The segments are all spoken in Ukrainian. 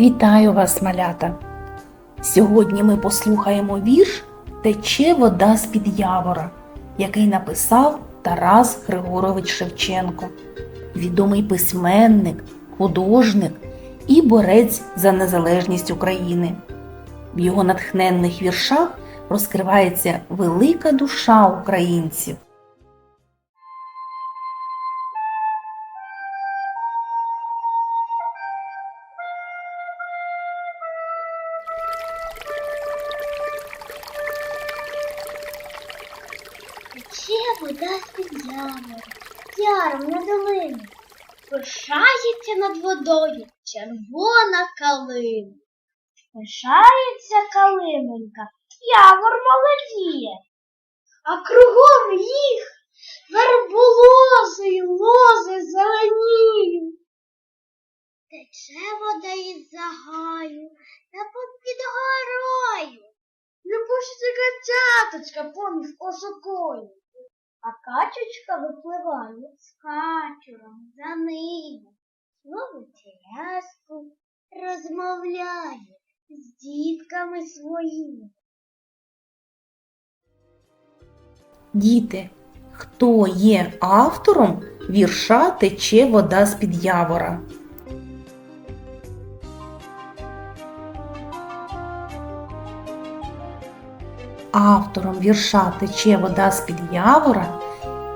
Вітаю вас, малята! Сьогодні ми послухаємо вірш Тече вода з-під явора, який написав Тарас Григорович Шевченко, відомий письменник, художник і борець за незалежність України. В його натхненних віршах розкривається велика душа українців. Тече вода з-під яром, на долину. Пишається над водою червона калина. Пишається калинонька, явор молодіє, а кругом їх верболози й лози зеленіють. Тече вода із загаю та попід горою. Любушиться качаточка поміж осокою. А качечка випливає з качуром за ним. Ловить ляску, розмовляє з дітками своїми. Діти, хто є автором вірша Тече вода з-під явора? Автором вірша Тече вода з-під явора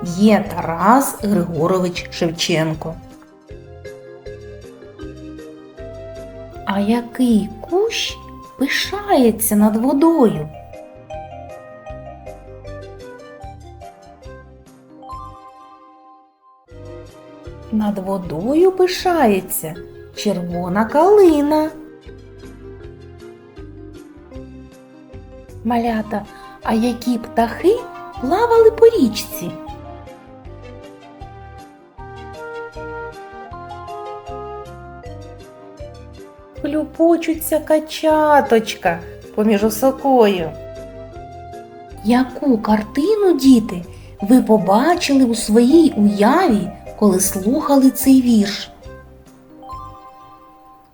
є Тарас Григорович Шевченко. А який кущ пишається над водою? Над водою пишається червона калина. Малята, а які птахи плавали по річці? Хлюпочуться качаточка поміж осокою. Яку картину, діти, ви побачили у своїй уяві, коли слухали цей вірш?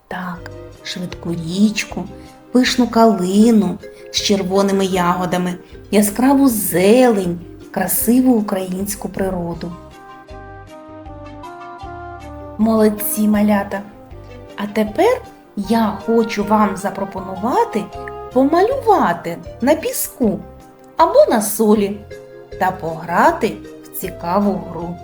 Так, швидку річку, пишну калину з червоними ягодами, яскраву зелень, красиву українську природу. Молодці малята! А тепер я хочу вам запропонувати помалювати на піску або на солі та пограти в цікаву гру.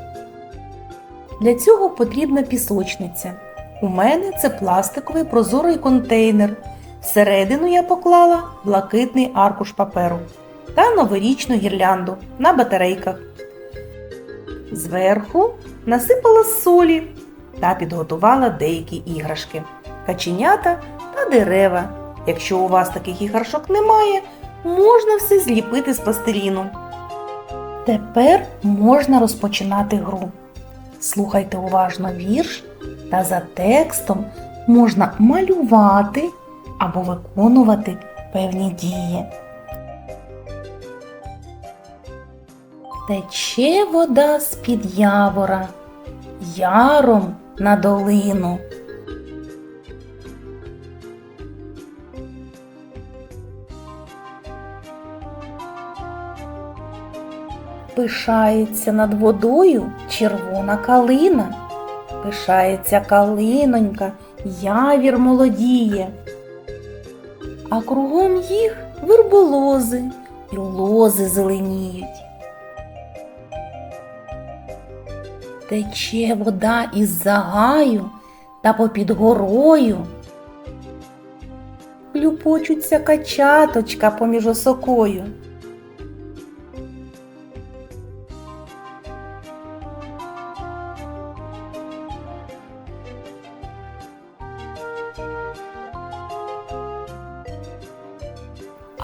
Для цього потрібна пісочниця. У мене це пластиковий прозорий контейнер. Всередину я поклала блакитний аркуш паперу та новорічну гірлянду на батарейках. Зверху насипала солі та підготувала деякі іграшки, каченята та дерева. Якщо у вас таких іграшок немає, можна все зліпити з пластиліну. Тепер можна розпочинати гру. Слухайте уважно вірш, та за текстом можна малювати або виконувати певні дії. Тече вода з-під явора, яром на долину. Пишається над водою червона калина, пишається калинонька, явір молодіє. А кругом їх верболози і лози зеленіють. Тече вода із загаю та попід горою. Люпочуться качаточка поміж осокою.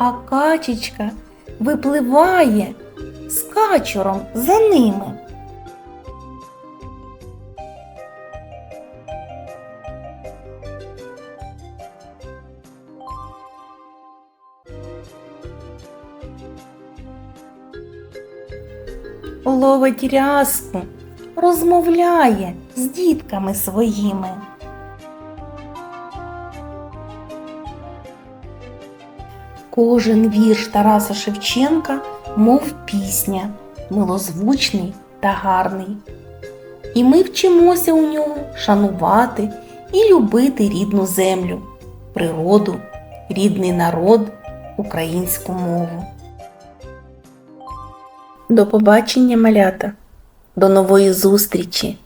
А качечка випливає з качуром за ними. Ловить рязку, розмовляє з дітками своїми. Кожен вірш Тараса Шевченка, мов пісня, милозвучний та гарний. І ми вчимося у ньому шанувати і любити рідну землю, природу, рідний народ, українську мову. До побачення, малята! До нової зустрічі!